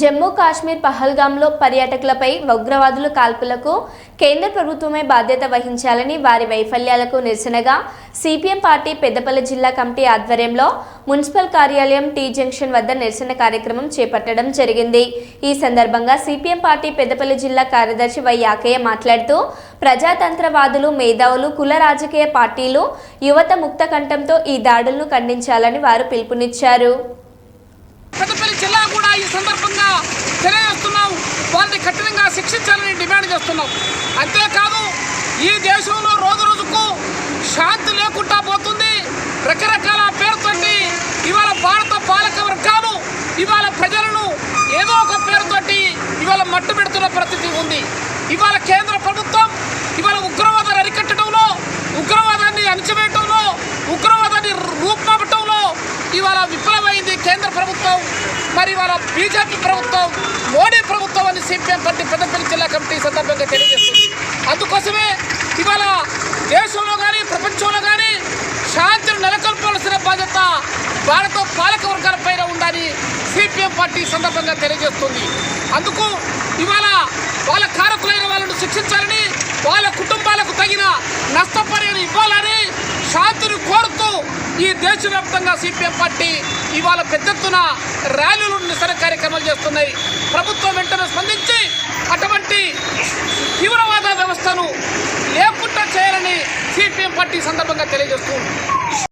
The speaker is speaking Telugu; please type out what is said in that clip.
జమ్మూ కాశ్మీర్ పహల్గామ్లో పర్యాటకులపై ఉగ్రవాదుల కాల్పులకు కేంద్ర ప్రభుత్వమే బాధ్యత వహించాలని వారి వైఫల్యాలకు నిరసనగా సిపిఎం పార్టీ పెద్దపల్లి జిల్లా కమిటీ ఆధ్వర్యంలో మున్సిపల్ కార్యాలయం టీ జంక్షన్ వద్ద నిరసన కార్యక్రమం చేపట్టడం జరిగింది. ఈ సందర్భంగా సిపిఎం పార్టీ పెద్దపల్లి జిల్లా కార్యదర్శి వై యాకయ్య మాట్లాడుతూ ప్రజాతంత్రవాదులు మేధావులు కుల రాజకీయ పార్టీలు యువత ముక్త కంఠంతో ఈ దాడులను ఖండించాలని వారు పిలుపునిచ్చారు. పెద్దపల్లి జిల్లా కూడా ఈ సందర్భంగా తెలియజేస్తున్నాం. వారిని కఠినంగా శిక్షించాలని డిమాండ్ చేస్తున్నాం. అంతేకాదు ఈ దేశంలో రోజు రోజుకు శాంతి లేకుండా పోతుంది. రకరకాల పేరుతోటి ఇవాళ భారత పాలక వర్గాలు ఇవాళ ప్రజలను ఏదో ఒక పేరుతోటి ఇవాళ మట్టు పెడుతున్న పరిస్థితి ఉంది. ఇవాళ కేంద్ర ప్రభుత్వం ఇవాళ ఉగ్రవాదాన్ని అరికట్టడంలో ఉగ్రవాదాన్ని అణచివేయటం ఉగ్రవాదాన్ని రూపుమాపటంలో ఇవాళ విఫలమైంది కేంద్ర ప్రభుత్వం మరి వాళ్ళ బీజేపీ ప్రభుత్వం మోడీ ప్రభుత్వం అని సిపిఎం పార్టీ పెద్దపల్లి జిల్లా కమిటీ సందర్భంగా తెలియజేస్తుంది. అందుకోసమే ఇవాళ దేశంలో కానీ ప్రపంచంలో కానీ శాంతిని నెలకొల్పాల్సిన బాధ్యత భారత పాలక వర్గాల పైన ఉందని సిపిఎం పార్టీ సందర్భంగా తెలియజేస్తుంది. అందుకు ఇవాళ వాళ్ళ కారకులైన వాళ్ళను శిక్షించాలని వాళ్ళ కుటుంబాలకు తగిన నష్టపరిహారం ఇవ్వాలని శాంతిని కోరుతూ ఈ దేశవ్యాప్తంగా సిపిఎం పార్టీ ఇవాళ పెద్ద ఎత్తున ర్యాలీలు నిరసన కార్యక్రమాలు చేస్తున్నాయి. ప్రభుత్వం వెంటనే స్పందించి అటువంటి తీవ్రవాద వ్యవస్థను లేకుండా చేయాలని సిపిఎం పార్టీ సందర్భంగా తెలియజేస్తుంది